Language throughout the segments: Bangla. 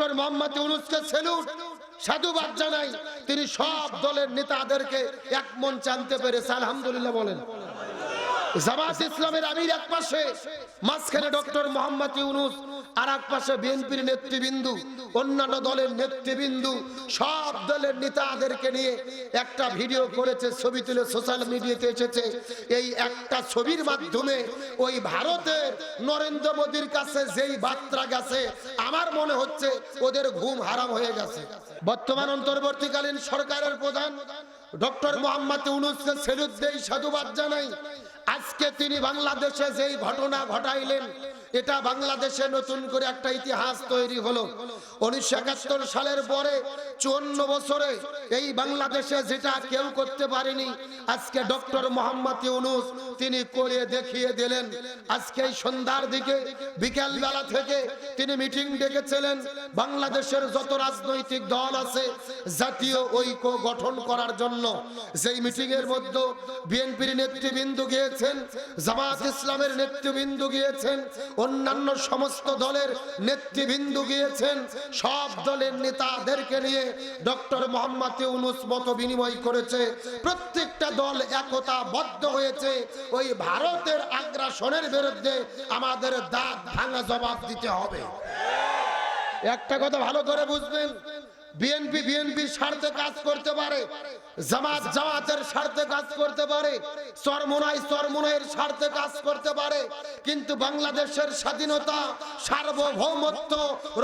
ডক্টর মোহাম্মদ ইউনুসকে সেলুট সাধুবাদ জানাই। তিনি সব দলের নেতাদেরকে এক মন জানতে পেরেছে। আলহামদুলিল্লাহ বলেন। জামাত ইসলামের আমির এক পাশে, মাঝখানে ডক্টর মোহাম্মদ ইউনুস। আর পাশে বিএনপির অন্যান্য দলের সব দলের নেতাদেরকে নিয়ে একটা ভিডিও করেছে, ছবি তুলে সোশ্যাল মিডিয়াতে এসেছে। এই একটা ছবির মাধ্যমে ওই ভারতের নরেন্দ্র মোদীর কাছে যেই বার্তা গেছে, আমার মনে হচ্ছে ওদের ঘুম হারাম হয়ে গেছে। বর্তমান অন্তর্বর্তীকালীন সরকারের প্রধান ডক্টর মোহাম্মদ ইউনুসকে সাধুবাদ জানাই। আজকে তিনি বাংলাদেশে যেই ঘটনা ঘটাইলেন এটা বাংলাদেশে নতুন করে একটা ইতিহাস তৈরি হলো। উনিশশো একাত্তর সালের পরে চুয়ান্ন বছরে এই বাংলাদেশে যেটা কেউ করতে পারেনি, আজকে ডক্টর মোহাম্মদ ইউনুস তিনি করে দেখিয়ে দিলেন। আজকে সন্ধ্যার দিকে বিকেল বেলা থেকে তিনি মিটিং ডেকেছিলেন। বাংলাদেশের যত রাজনৈতিক দল আছে, জাতীয় ঐক্য গঠন করার জন্য। সেই মিটিং এর মধ্যে বিএনপির নেতৃবৃন্দ গিয়েছেন, জামাত ইসলামের নেতৃবৃন্দ গিয়েছেন অন্যান্য সমস্ত দলের নেতৃবৃন্দ গিয়েছেন। সব দলের নেতাদেরকে নিয়ে ডক্টর মোহাম্মদ ইউনুস মত বিনিময় করেছে। প্রত্যেকটা দল একতা বদ্ধ হয়েছে। ওই ভারতের আগ্রাসনের বিরুদ্ধে আমাদের দাঁত ভাঙা জবাব দিতে হবে। একটা কথা ভালো করে বুঝবেন বিএনপি, বিএনপির স্বার্থে কাজ করতে পারে, জামাত জামাতের স্বার্থে কাজ করতে পারে, চরমোনাই চরমোনাইয়ের স্বার্থে কাজ করতে পারে, কিন্তু বাংলাদেশের স্বাধীনতা, সার্বভৌমত্ব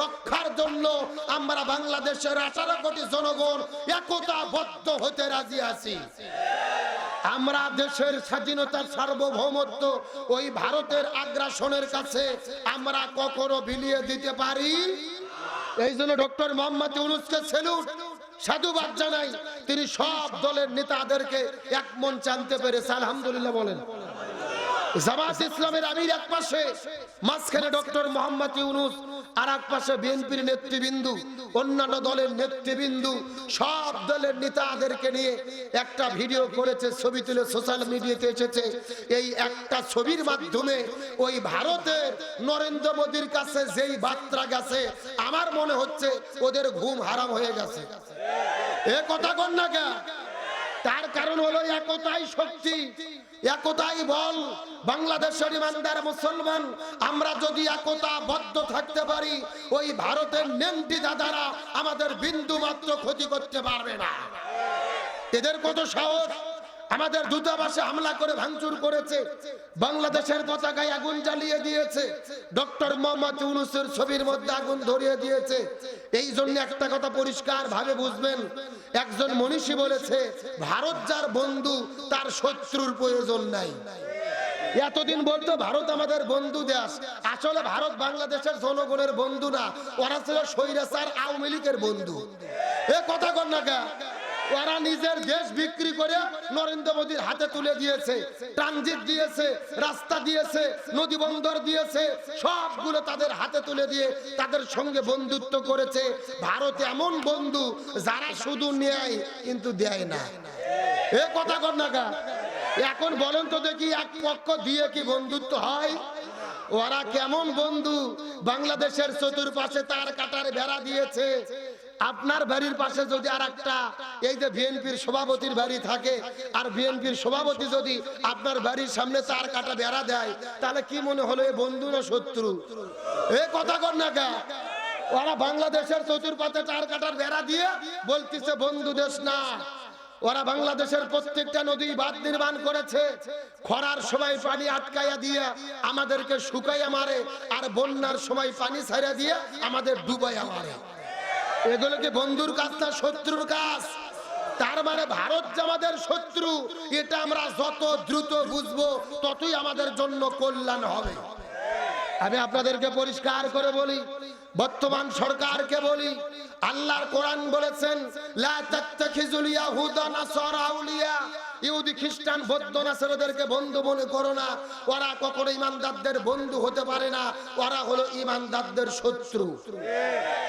রক্ষার জন্য আমরা বাংলাদেশের আঠারো কোটি জনগণ একতাবদ্ধ হতে রাজি আছি। আমরা দেশের স্বাধীনতার সার্বভৌমত্ব ওই ভারতের আগ্রাসনের কাছে আমরা কখনো বিলিয়ে দিতে পারি? এই জন্য ডক্টর মোহাম্মদ ইউনুসকে সেলুট সাধুবাদ জানাই। তিনি সব দলের নেতাদেরকে এক মন চানতে পেরেছে, আলহামদুলিল্লাহ বলেন। জামাত ইসলামের আমির এক পাশে, মাঝখানে ডক্টর মোহাম্মদ ইউনুস আর এক পাশে বিএনপির নেতৃবৃন্দু, অন্যান্য দলের নেতৃবৃন্দু, সব দলের নেতাদেরকে নিয়ে একটা ভিডিও করেছে, ছবি তুলে সোশ্যাল মিডিয়াতে এসেছে। এই একটা ছবির মাধ্যমে ওই ভারতের নরেন্দ্র মোদীর কাছে যেই বার্তা গেছে, আমার মনে হচ্ছে ওদের ঘুম হারাম হয়ে গেছে। এ কথা কন না তার কারণ হলো একতাই শক্তি। একতাই বল, বাংলাদেশের ইমানদার মুসলমান, আমরা যদি একতা বদ্ধ থাকতে পারি, ওই ভারতের নেমটি দাদারা আমাদের বিন্দু মাত্র ক্ষতি করতে পারবে না। এদের কত সাহস? আমাদের দূতাবাসে হামলা করে, ভাঙচুর করেছে। বাংলাদেশের পতাকায় আগুন জ্বালিয়ে দিয়েছে। ডক্টর মোহাম্মদ ইউনুসের ছবির মধ্যে আগুন ধরিয়ে দিয়েছে। এই জন্য একটা কথা পরিষ্কার ভাবে বুঝবেন, একজন মনীষী বলেছে, ভারত যার বন্ধু, তার শত্রুর প্রয়োজন নাই। এতদিন বলতো, ভারত আমাদের বন্ধু দেশ। আসলে ভারত বাংলাদেশের জনগণের বন্ধু না, ওরা ছিল স্বৈরাচার আওয়ামী লীগের বন্ধু। এ কথা কর না কে? ওরা নিজের দেশ বিক্রি করে নরেন্দ্র মোদীর হাতে তুলে দিয়েছে। ট্রানজিট দিয়েছে, রাস্তা দিয়েছে, নদী বন্দর দিয়েছে, সবগুলো তাদের হাতে তুলে দিয়ে তাদের সঙ্গে বন্ধুত্ব করেছে। ভারত এমন বন্ধু যারা শুধু নেয় কিন্তু দেয় না। এ কথা কর না? এখন বলেন তো দেখি এক পক্ষ দিয়ে কি বন্ধুত্ব হয়? ওরা কেমন বন্ধু? বাংলাদেশের চতুর্পাশে তার কাটার বেড়া দিয়েছে। আপনার বাড়ির পাশে যদি আর একটা এই যে বিএনপির সভাপতির বাড়ি থাকে, আর বিএনপির সভাপতি যদি আপনার বাড়ির সামনে তার কাটা বেড়া দেয়, তাহলে কি মনে হলো এ বন্ধু না শত্রু? এ কথা কর না কা ওরা বাংলাদেশের চতুর্পাশে চার কাটার বেড়া দিয়ে বলতেছে, বন্ধু দেশ না। ওরা বাংলাদেশের প্রত্যেকটা নদী বাঁধ নির্মাণ করেছে। খরার সময় পানি আটকাইয়া দিয়ে আমাদেরকে শুকাইয়া মারে, আর বন্যার সময় পানি ছাড়া দিয়ে আমাদের ডুবাইয়া মারে। এগুলো কি বন্ধুর কাজ না শত্রুর কাজ? তার মানে ভারত যে আমাদের শত্রু, এটা আমরা যত দ্রুত বুঝব, ততই আমাদের জন্য কল্যাণ হবে। আমি আপনাদেরকে পরিষ্কার করে বলি, বর্তমান সরকারকে বলি, আল্লাহর কোরআন বলেছেন, লা তাত্তাখিজুল ইয়াহুদা নাসারা আউলিয়া ইহুদি খ্রিস্টান বৌদ্ধ নাসারাদেরকে বন্ধু মনে করো না। ওরা কখনো ইমানদারদের বন্ধু হতে পারে না। ওরা হলো ইমানদারদের শত্রু।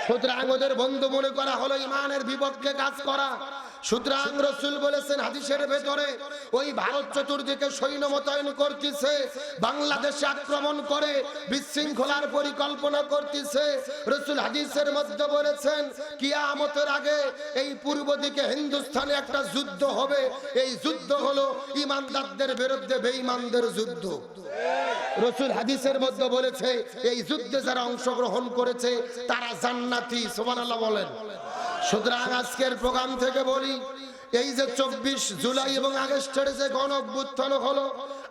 সুতরাং ওদের বন্ধু মনে করা হলো ইমানের বিপক্ষে কাজ করা। সুতরাং রসুল বলেছেন হাদিসের ভেতরে, ওই ভারত চতুর্দিকে সৈন্য মোতায়েন করতেছে, বাংলাদেশে আক্রমণ করে, বিশৃঙ্খলার পরিকল্পনা করতেছে। রসুল হাদিসের মধ্যে বলেছেন, কিয়ামতের আগে এই পূর্ব দিকে হিন্দুস্তানে একটা যুদ্ধ হবে। এই যুদ্ধ হলো ইমানদারদের বিরুদ্ধে বেঈমানদের যুদ্ধ। রসুল হাদিসের মধ্যে বলেছে, এই যুদ্ধে যারা অংশগ্রহণ করেছে, তারা জান্নাতি সোমানাল্লাহ বলেন। সুতরাং আজকের প্রোগ্রাম থেকে বলি, এই যে চব্বিশ জুলাই এবং আগস্টের যে গণ অভ্যুত্থান হলো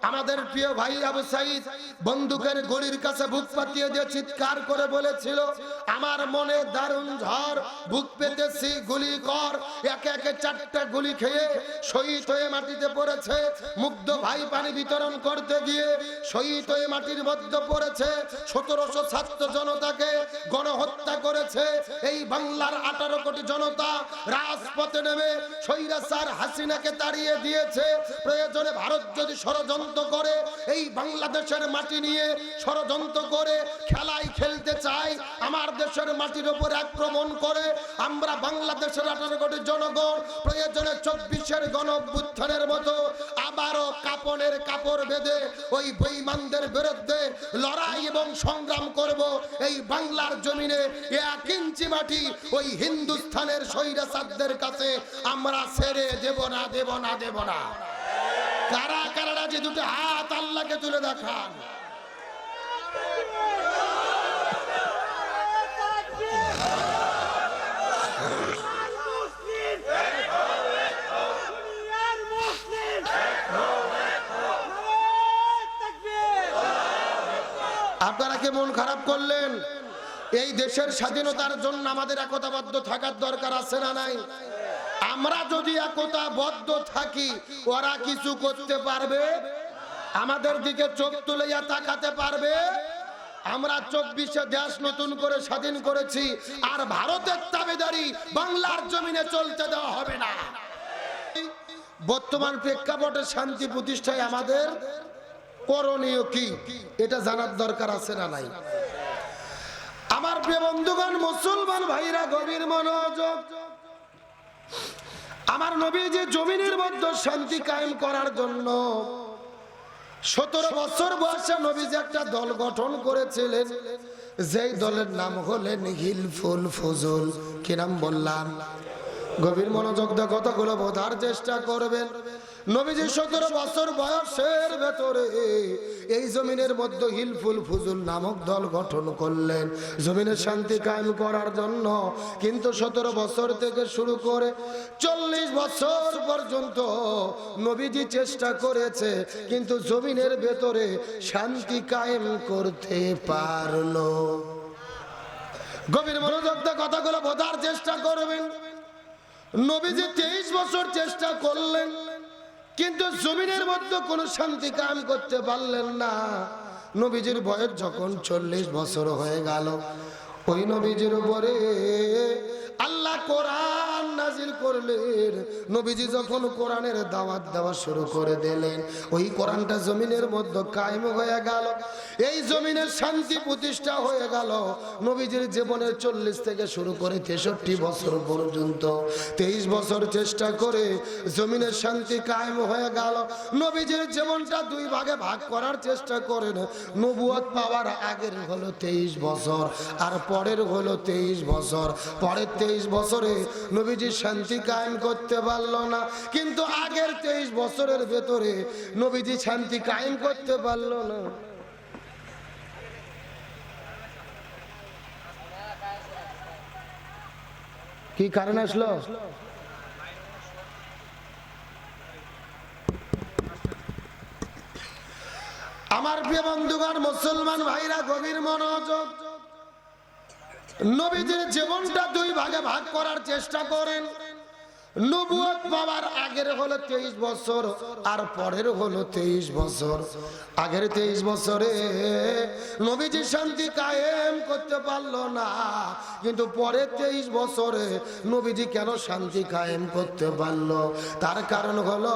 আমাদের প্রিয় ভাই আবু সাইদ বন্দুকের গলির কাছে বুক পাতিয়ে দিয়ে চিৎকার করে বলেছিল, আমার মনে দারুণ ঝড়, বুক পেতেছি গুলি কর। একে একে চারটা গুলি খেয়ে শহীদ হয়ে মাটিতে পড়েছে, মুগ্ধ ভাই পানি বিতরণ করতে গিয়ে শহীদ হয়ে মাটির মধ্যে পড়েছে। সতেরোশো ছাত্র এই বাংলার আঠারো কোটি জনতা রাজপথে নেমে স্বৈরাচার হাসিনাকে তাড়িয়ে দিয়েছে। প্রয়োজনে ভারত যদি ষড়যন্ত্র করে, এই বাংলাদেশের মাটি নিয়ে ষড়যন্ত্র করে খেলায় খেলতে চায়, আমার দেশের মাটির উপর আক্রমণ করে, আমরা বাংলাদেশের আঠারো কোটি জনগণ প্রয়োজনে চব্বিশের গণ মতো আবারও কাপনের কাপড় বেঁধে ওই বৈমানদের বিরুদ্ধে লড়াই এবং সংগ্রাম করব। এই বাংলার জমিনে এক ইঞ্চি মাটি ওই হিন্দুস্থানের স্বৈরাচারদের কাছে, আমরা ছেড়ে দেব না দেব না দেব না। কারা কারা যে দুটো হাত আল্লাহকে তুলে দেখান। আপনারা কে মন খারাপ করলেন? এই দেশের স্বাধীনতার জন্য আমাদের একতাবদ্ধ থাকার দরকার আছে না নাই? আমরা যদি একতাবদ্ধ থাকি, ওরা কিছু করতে পারবে? আমাদের দিকে চোখ তুলে তাকাতে পারবে? আমরা চব্বিশে দেশ নতুন করে স্বাধীন করেছি, আর ভারতের দাবিদারি বাংলার জমিনে চলতে দেওয়া হবে না। বর্তমান প্রেক্ষাপটে শান্তি প্রতিষ্ঠায় আমাদের করণীয় কি? এটা জানার দরকার আছে না নাই? প্রিয় বন্ধুগণ, মুসলমান ভাইরা, গভীর মনোযোগ। আমার নবী যে জমিনের মধ্যে শান্তি কায়েম করার জন্য সতেরো বছর বয়সে নবী যে একটা দল গঠন করেছিলেন। যেই দলের নাম হলেন হিলফুল ফজল। কি নাম বললাম? গভীর মনোযোগ দিয়ে কথাগুলো বোঝার চেষ্টা করবেন। নবীজি সতেরো বছর বয়সের ভেতরে এই জমিনের মধ্যে হিলফুল ফুজুল নামক দল গঠন করলেন। জমিনের শান্তি কায়েম করার জন্য কিন্তু সতেরো বছর থেকে শুরু করে চল্লিশ বছর পর্যন্ত নবীজি চেষ্টা করেছে, কিন্তু জমিনের ভেতরে শান্তি কায়েম করতে পারল। গভীর মনোযোগ কথাগুলো বোঝার চেষ্টা করবেন। নবীজি তেইশ বছর চেষ্টা করলেন। কিন্তু জমিনের মধ্যে কোনো শান্তি কাম করতে পারলেন না। নবীজির বয়স যখন চল্লিশ বছর হয়ে গেল, ওই নবীজির উপরে আল্লাহ কোরআন নাজিল করলেন। নবীজি যখন কোরআনের দাওয়াত দেওয়া শুরু করে দিলেন, ওই কোরআনটা জমিনের মধ্যে কায়েম হয়ে গেল। এই জমিনের শান্তি প্রতিষ্ঠা হয়ে গেল। নবীজির জীবনের চল্লিশ থেকে শুরু করে তেষট্টি বছর পর্যন্ত, তেইশ বছর চেষ্টা করে জমিনের শান্তি কায়েম হয়ে গেল। নবীজির জীবনটা দুই ভাগে ভাগ করার চেষ্টা করেন। নবুয়ত পাওয়ার আগের হলো তেইশ বছর, আর পরের হলো তেইশ বছর। পরের তেইশ বছরে নবীজি শান্তি কায়েম করতে পারল না। কিন্তু আগের তেইশ বছরের ভেতরে নবীজি শান্তি কায়েম করতে পারল না। কি কারণ আসলো? আমার প্রিয় বন্ধুগণ, মুসলমান ভাইরা, গভীর মনোযোগ নবীজির জীবনটা দুই ভাগে ভাগ করার চেষ্টা করেন। আগের হলো তেইশ বছর তেইশ বছর। আগের তেইশ বছরে নবীজি শান্তি কায়েম করতে পারল না, কিন্তু পরের তেইশ বছরে নবীজি কেন শান্তি কায়েম করতে পারল? তার কারণ হলো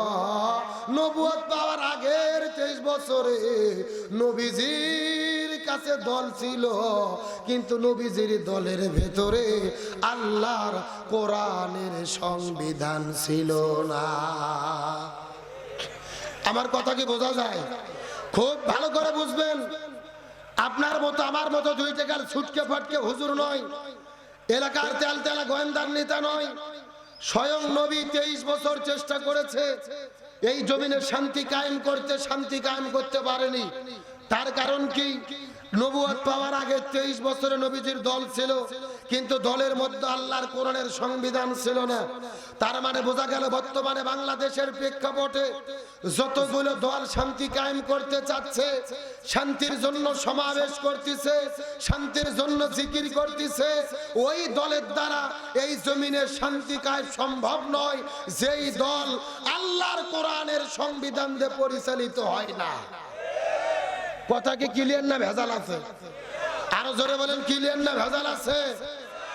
নবুয়ত পাওয়ার আগের তেইশ বছরে নবীজির কাছে দল ছিল, কিন্তু নবীজির দলের ভেতরে আল্লাহর কোরআনের সংবিধান ছিল না। আমার কথা কি বোঝা যায়? খুব ভালো করে বুঝবেন। আপনার মতো, আমার মতো দুই টাকার ছুটকে ফাটকে হুজুর নয়। এলাকার তেল তেলা গোয়েন্দার নেতা নয়। স্বয়ং নবী তেইশ বছর চেষ্টা করেছে, এই জমিনে শান্তি কায়েম করতে, শান্তি কায়েম করতে পারেনি। তার কারণ কি? নবুয়ত পাওয়ার আগে তেইশ বছরে নবীজির দল ছিল, কিন্তু দলের মধ্যে আল্লাহর কোরআনের সংবিধান ছিল না। তার মানে বোঝা গেল বর্তমানে বাংলাদেশের প্রেক্ষাপটে যতগুলো দল শান্তি কায়েম করতে চাচ্ছে, শান্তির জন্য সমাবেশ করতেছে, শান্তির জন্য জিকির করতেছে, ওই দলের দ্বারা এই জমিনে শান্তি কায়েম সম্ভব নয়, যেই দল আল্লাহর কোরআনের সংবিধান দিয়ে পরিচালিত হয় না। কথা কি ক্লিয়ার না ভেজাল আছে? আরও জোরে বলেন ক্লিয়ার না ভেজাল আছে?